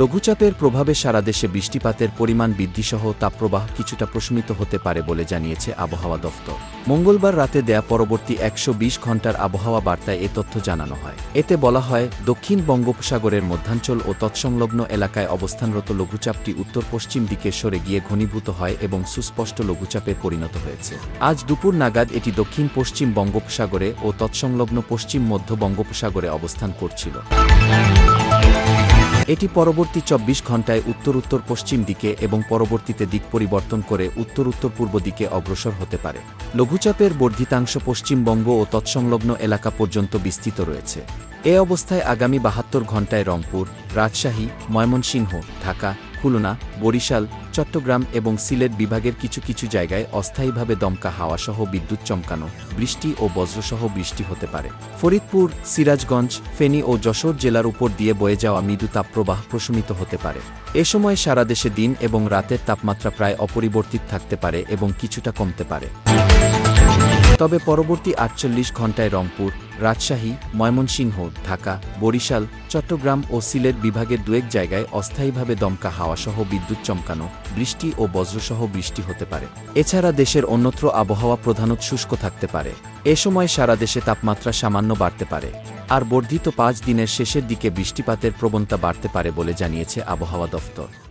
লঘুচাপের প্রভাবে সারা দেশে বৃষ্টিপাতের পরিমাণ বৃদ্ধিসহ তাপপ্রবাহ কিছুটা প্রশমিত হতে পারে বলে জানিয়েছে আবহাওয়া দফতর। মঙ্গলবার রাতে দেয়া পরবর্তী একশো ঘণ্টার আবহাওয়া বার্তায় এ তথ্য জানানো হয়। এতে বলা হয়, দক্ষিণ বঙ্গোপসাগরের মধ্যাঞ্চল ও তৎসংলগ্ন এলাকায় অবস্থানরত লঘুচাপটি উত্তর পশ্চিম দিকে সরে গিয়ে ঘনীভূত হয় এবং সুস্পষ্ট লঘুচাপে পরিণত হয়েছে। আজ দুপুর নাগাদ এটি দক্ষিণ পশ্চিম বঙ্গোপসাগরে ও তৎসংলগ্ন পশ্চিম মধ্য বঙ্গোপসাগরে অবস্থান করছিল। এটি পরবর্তী চব্বিশ ঘন্টায় উত্তর উত্তর পশ্চিম দিকে এবং পরবর্তীতে দিক পরিবর্তন করে উত্তর উত্তর পূর্ব দিকে অগ্রসর হতে পারে। লঘুচাপের বর্ধিতাংশ পশ্চিমবঙ্গ ও তৎসংলগ্ন এলাকা পর্যন্ত বিস্তৃত রয়েছে। এ অবস্থায় আগামী বাহাত্তর ঘণ্টায় রংপুর, রাজশাহী, ময়মনসিংহ, ঢাকা, খুলনা, বরিশাল চট্টগ্রাম এবং সিলেট বিভাগের কিছু কিছু জায়গায় অস্থায়ীভাবে দমকা হাওয়াসহ বিদ্যুৎ চমকানো, বৃষ্টি ও বজ্রসহ বৃষ্টি হতে পারে। ফরিদপুর, সিরাজগঞ্জ, ফেনী ও যশোর জেলার উপর দিয়ে বয়ে যাওয়া মৃদু তাপপ্রবাহ প্রশমিত হতে পারে। এ সময় সারা দেশে দিন এবং রাতের তাপমাত্রা প্রায় অপরিবর্তিত থাকতে পারে এবং কিছুটা কমতে পারে। তবে পরবর্তী আটচল্লিশ ঘণ্টায় রংপুর, রাজশাহী, ময়মনসিংহ, ঢাকা, বরিশাল, চট্টগ্রাম ও সিলেট বিভাগের দুয়েক জায়গায় অস্থায়ীভাবে দমকা হাওয়াসহ বিদ্যুৎ চমকানো, বৃষ্টি ও বজ্রসহ বৃষ্টি হতে পারে। এছাড়া দেশের অন্যত্র আবহাওয়া প্রধানত শুষ্ক থাকতে পারে। এ সময় সারা দেশে তাপমাত্রা সামান্য বাড়তে পারে। আর বর্ধিত পাঁচ দিনের শেষের দিকে বৃষ্টিপাতের প্রবণতা বাড়তে পারে বলে জানিয়েছে আবহাওয়া দফতর।